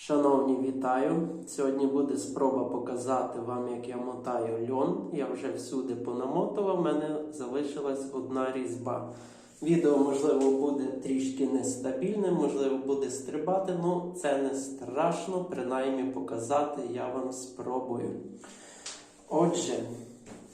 Шановні, вітаю! Сьогодні буде спроба показати вам, як я мотаю льон. Я вже всюди понамотував, в мене залишилась одна різьба. Відео, можливо, буде трішки нестабільним, можливо, буде стрибати, ну це не страшно, принаймні показати я вам спробую. Отже,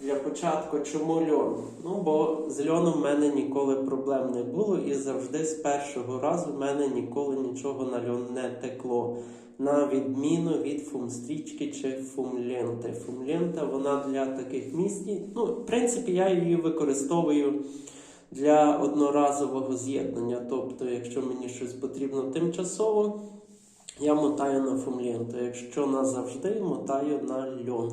для початку, чому льон? Ну, бо з льоном в мене ніколи проблем не було, і завжди з першого разу в мене ніколи нічого на льон не текло. На відміну від фумстрічки чи фумленти. Фумлента вона для таких місць. Ну, в принципі, я її використовую для одноразового з'єднання. Тобто, якщо мені щось потрібно тимчасово, я мотаю на фумленту. Якщо назавжди, мотаю на льон.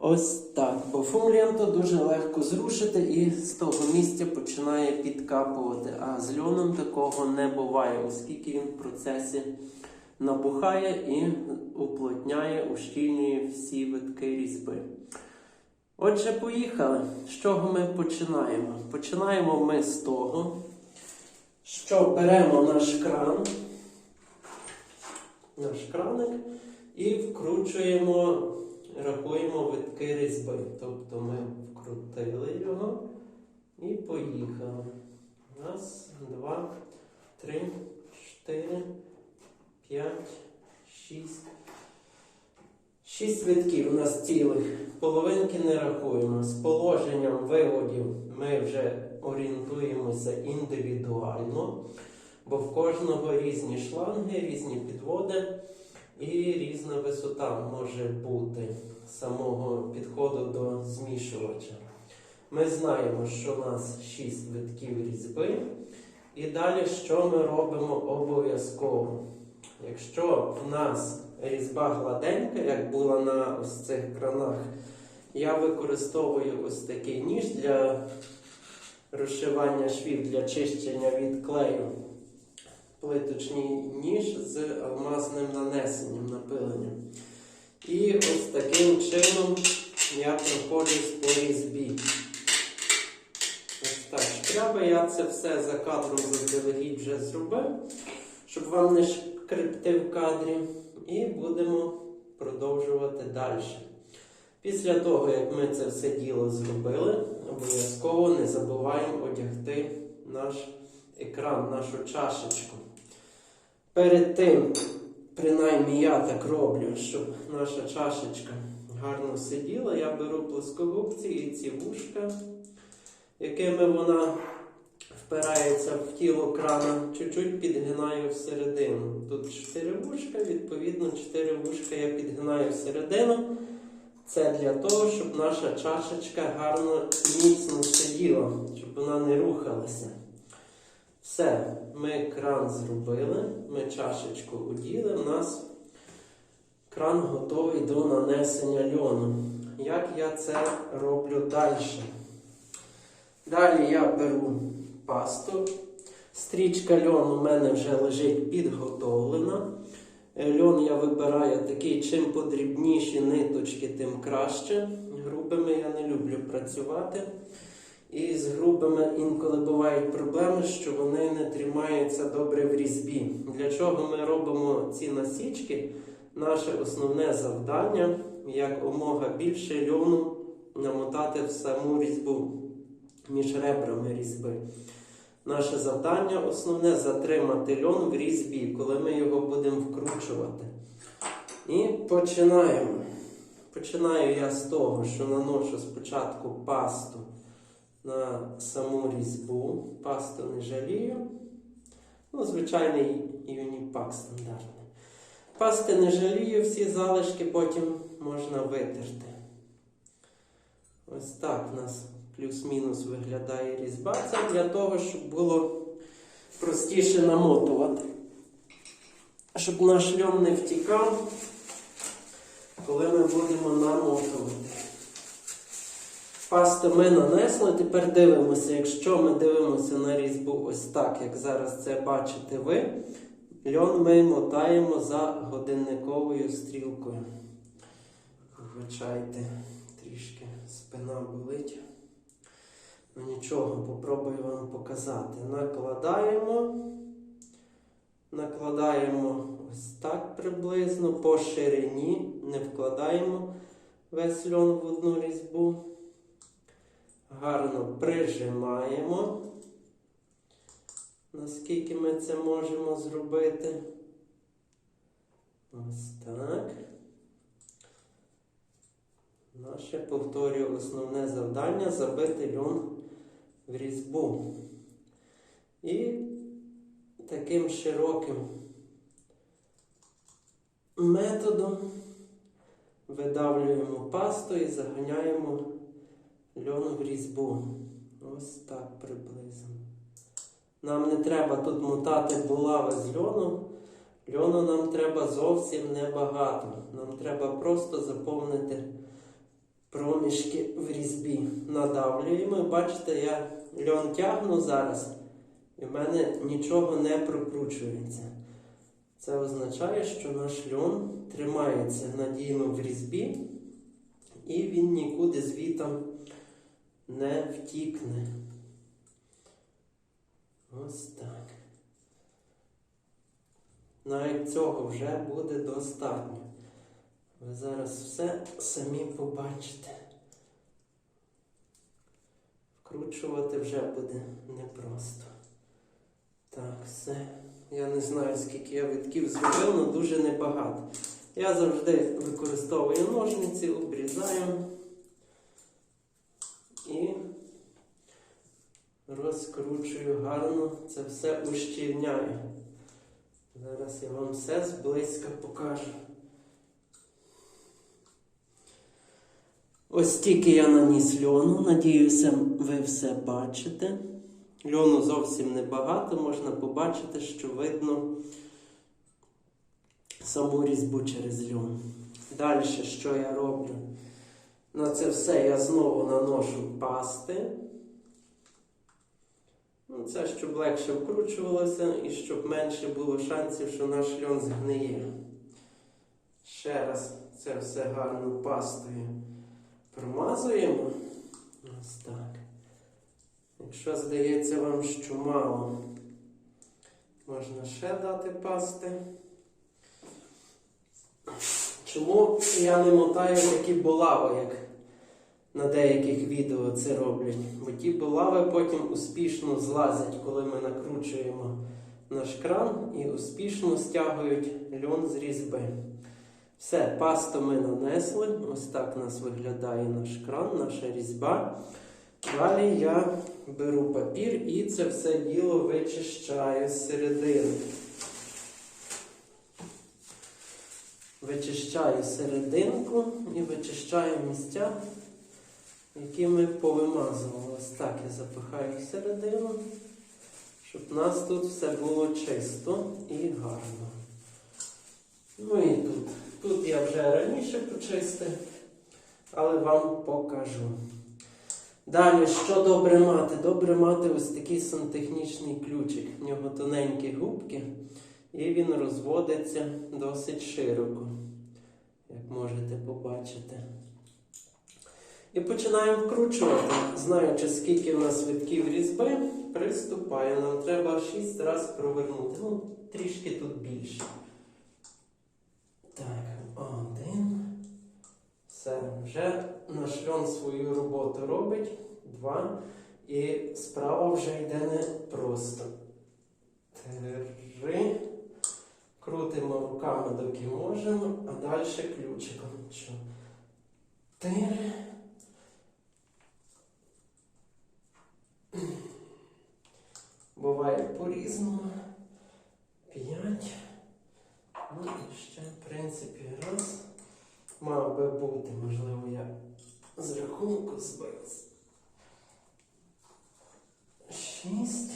Ось так. Бо фумленту дуже легко зрушити і з того місця починає підкапувати. А з льоном такого не буває, оскільки він в процесі набухає і уплотняє, ущільнює всі витки різьби. Отже, поїхали. З чого ми починаємо? Починаємо ми з того, що беремо наш кран, наш краник і вкручуємо, рахуємо витки різьби. Тобто ми вкрутили його і поїхали. Раз, два, три, чотири. 5, 6. 6 витків у нас цілих. Половинки не рахуємо. З положенням виводів ми вже орієнтуємося індивідуально, бо в кожного різні шланги, різні підводи і різна висота може бути самого підходу до змішувача. Ми знаємо, що у нас 6 витків різьби. І далі що ми робимо обов'язково? Якщо в нас різьба гладенька, як була на ось цих кранах, я використовую ось такий ніж для розшивання швів для чищення від клею. Плиточний ніж з алмазним нанесенням, напиленням. І ось таким чином я проходжу по різьбі. Ось так. Шкряба я це все за кадром заздалегідь вже зробив, щоб вам не шкребти в кадрі. І будемо продовжувати далі. Після того, як ми це все діло зробили, обов'язково не забуваємо одягти наш екран, нашу чашечку. Перед тим, принаймні я так роблю, щоб наша чашечка гарно сиділа, я беру плоскогубці і ці вушка, якими вона впирається в тіло крана, чуть-чуть підгинаю всередину. Тут 4 вушка, відповідно, 4 вушка я підгинаю всередину. Це для того, щоб наша чашечка гарно міцно сиділа, щоб вона не рухалася. Все, ми кран зробили, ми чашечку оділи, у нас кран готовий до нанесення льону. Як я це роблю далі? Далі я беру пасту. Стрічка льону у мене вже лежить підготовлена. Льон я вибираю такий, чим подрібніші ниточки, тим краще. Грубими я не люблю працювати. І з грубими інколи бувають проблеми, що вони не тримаються добре в різьбі. Для чого ми робимо ці насічки? Наше основне завдання як омога більше льону намотати в саму різьбу між ребрами різьби. Наше завдання основне затримати льон в різьбі, коли ми його будемо вкручувати. І починаємо. Починаю я з того, що наношу спочатку пасту на саму різьбу. Пасту не жалію. Ну, звичайний юніпак стандартний. Пасти не жалію, всі залишки потім можна витерти. Ось так в нас плюс-мінус виглядає різьба. Це для того, щоб було простіше намотувати. Щоб наш льон не втікав, коли ми будемо намотувати. Пасту ми нанесли, тепер дивимося, якщо ми дивимося на різьбу ось так, як зараз це бачите ви, льон ми мотаємо за годинниковою стрілкою. Вибачайте, трішки спина болить. Ну нічого, попробую вам показати. Накладаємо Накладаємо ось так приблизно по ширині, не вкладаємо весь льон в одну різьбу. Гарно прижимаємо, наскільки ми це можемо зробити. Ось так. Наше повторюю основне завдання забити льон в різьбу. І таким широким методом видавлюємо пасту і заганяємо льон в різьбу. Ось так приблизно. Нам не треба тут мотати булави з льону. Льону нам треба зовсім небагато. Нам треба просто заповнити проміжки в різьбі. Надавлюємо. Бачите, я льон тягну зараз, і в мене нічого не прокручується. Це означає, що наш льон тримається надійно в різьбі, і він нікуди звітом не втікне. Ось так. Навіть цього вже буде достатньо. Ви зараз все самі побачите. Вкручувати вже буде непросто. Так, все. Я не знаю, скільки я витків зробив, але дуже небагато. Я завжди використовую ножниці, обрізаю і розкручую гарно, це все ущільняю. Зараз я вам все зблизька покажу. Ось тільки я наніс льону, надіюся, ви все бачите. Льону зовсім небагато, можна побачити, що видно саму різьбу через льон. Далі, що я роблю? На це все я знову наношу пасти. Ну, Це щоб легше вкручувалося і щоб менше було шансів, що наш льон згниє. Ще раз це все гарно пастою промазуємо. Ось так. Якщо здається вам, що мало, можна ще дати пасти. Чому я не мотаю такі булави, як на деяких відео це роблять? Бо ті булави потім успішно злазять, коли ми накручуємо наш кран і успішно стягують льон з різьби. Все, пасту ми нанесли. Ось так у нас виглядає наш кран, наша різьба. Далі я беру папір і це все діло вичищаю з середини. Вичищаю серединку і вичищаю місця, які ми повимазували. Ось так я запихаю середину, щоб у нас тут все було чисто і гарно. Ну і тут. Тут я вже раніше почистив, але вам покажу. Далі, що добре мати? Добре мати ось такий сантехнічний ключик. В нього тоненькі губки, і він розводиться досить широко, як можете побачити. І починаємо вкручувати. Знаючи, скільки в нас витків різьби, приступаю. Нам треба 6 разів провернути. Ну, трішки тут більше. Так, один. Все, вже наш льон свою роботу робить. Два. І справа вже йде не просто. Три. Крутимо руками, доки можемо, а далі ключиком. Чотири. Буває по-різному. П'ять. Ну і ще, в принципі, раз. Мав би бути, можливо, я з рахунку збився. Шість.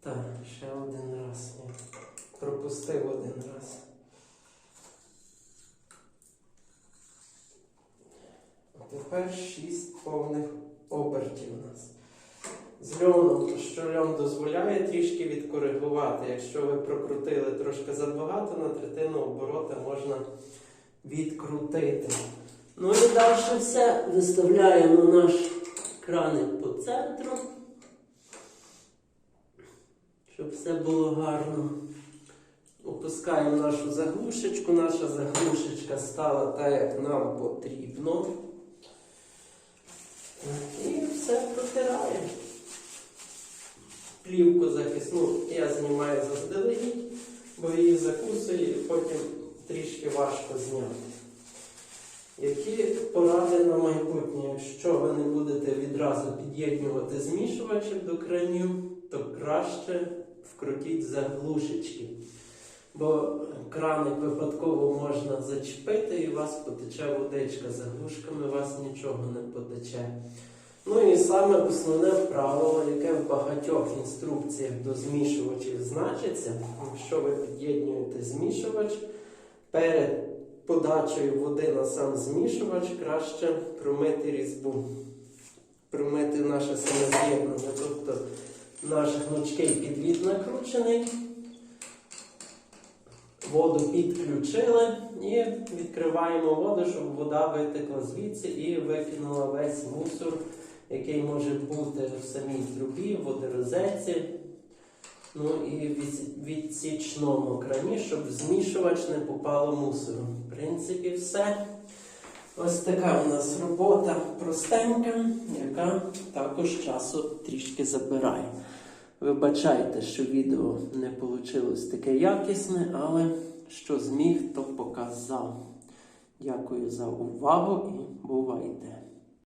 Так, ще один раз. Я пропустив один раз. А тепер шість повних обертів у нас. З льоном, що льон дозволяє трішки відкоригувати. Якщо ви прокрутили трошки забагато, на третину оборота можна відкрутити. Ну і далі все виставляємо наш краник по центру, щоб все було гарно. Опускаємо нашу заглушечку. Наша заглушечка стала так, як нам потрібно. І все протираємо. Плівку захисну я знімаю заздалегідь, бо її закусує і потім трішки важко зняти. Які поради на майбутнє? Якщо ви не будете відразу під'єднувати змішувачів до кранів, то краще вкрутіть заглушечки. Бо краник випадково можна зачепити і у вас потече водичка. Заглушками у вас нічого не потече. Ну і саме основне правило, яке в багатьох інструкціях до змішувачів значиться, якщо ви під'єднуєте змішувач, перед подачею води на сам змішувач краще промити різьбу, промити наше самоз'єднання. Тобто наш гнучкий підвід накручений, воду підключили і відкриваємо воду, щоб вода витекла звідси і викинула весь мусор, який може бути в самій трубі, в водорозетці. Ну і від- відсічному крані, щоб в змішувач не попало мусору. В принципі, все. Ось така у нас робота простенька, яка також часу трішки забирає. Вибачайте, що відео не вийшло таке якісне, але що зміг, то показав. Дякую за увагу і бувайте!